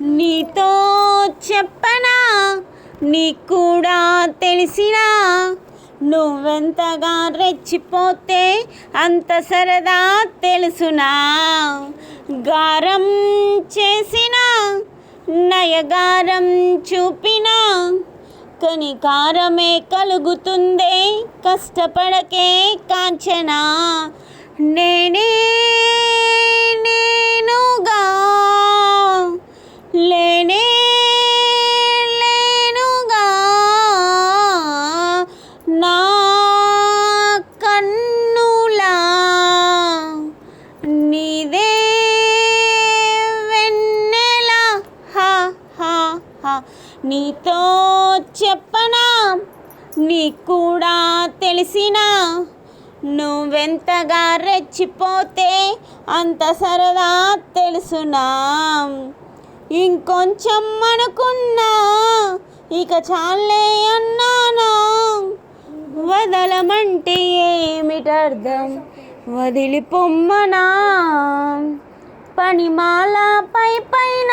నీతో చెప్పనా? నీకు కూడా తెలిసినా? నువ్వెంతగా రెచ్చిపోతే అంత సరదా తెలుసునా? గారం చేసిన? నయగారం చూపినా? కనికారమే కలుగుతుందే కష్టపడకే కాంచనా? నీతో చెప్పనా? నీకు కూడా తెలిసినా? నువ్వెంతగా రెచ్చిపోతే అంత సరదా తెలుసునా? ఇంకొంచెం అనుకున్నా ఇక చాలే అన్నానా? వదలమంటే ఏమిటర్థం? వదిలిపొమ్మనా? పనిమాల పై పైన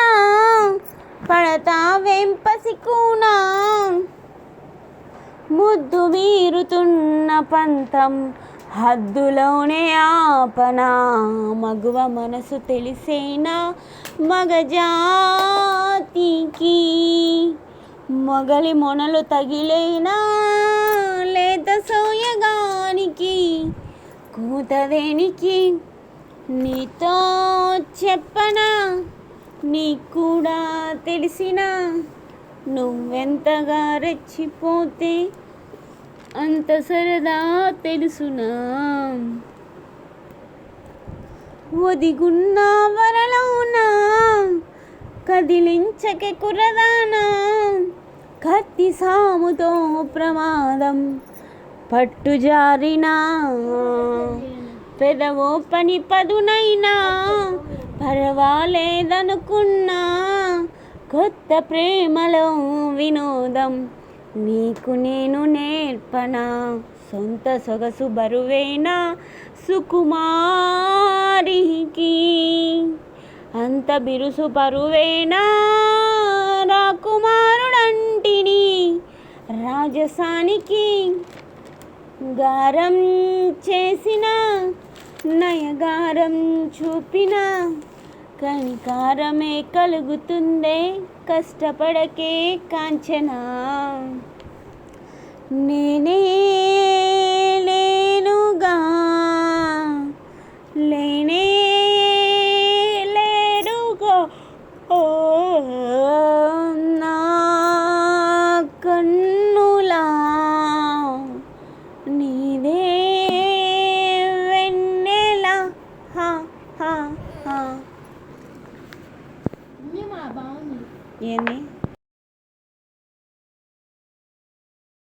పడతా ముద్దు మీరుతున్న పంతం హద్దులోనే ఆపనా. మగువ మనసు తెలిసేనా మగజాతికి. మొగలి మొనలు తగిలేనా లేత సోయగానికి. కూతదేనికి నీతో చెప్పనా నీకు కూడా తెలిసినా నువ్వెంతగా రెచ్చిపోతే అంత సరదా తెలుసునా? ఒదిగున్న వరలోనా? కదిలించకే కుర్రదానా? కత్తి సాముతో ప్రమాదం పట్టు జారినా? పెదవో పని పదునైనా? పర్వాలేదనుకున్నా కొత్త ప్రేమలో వినోదం నీకు నేను నేర్పనా? సొంత సొగసు బరువేనా? సుకుమారికి అంత బిరుసు పరువేనా రాకుమారుడంటిని రాజసానికి గారం చేసిన నయగారం చూపిన కనికారమే కలుగుతుందే కష్టపడకే కాంచనా. నేనే లేనుగా లే 耶尼。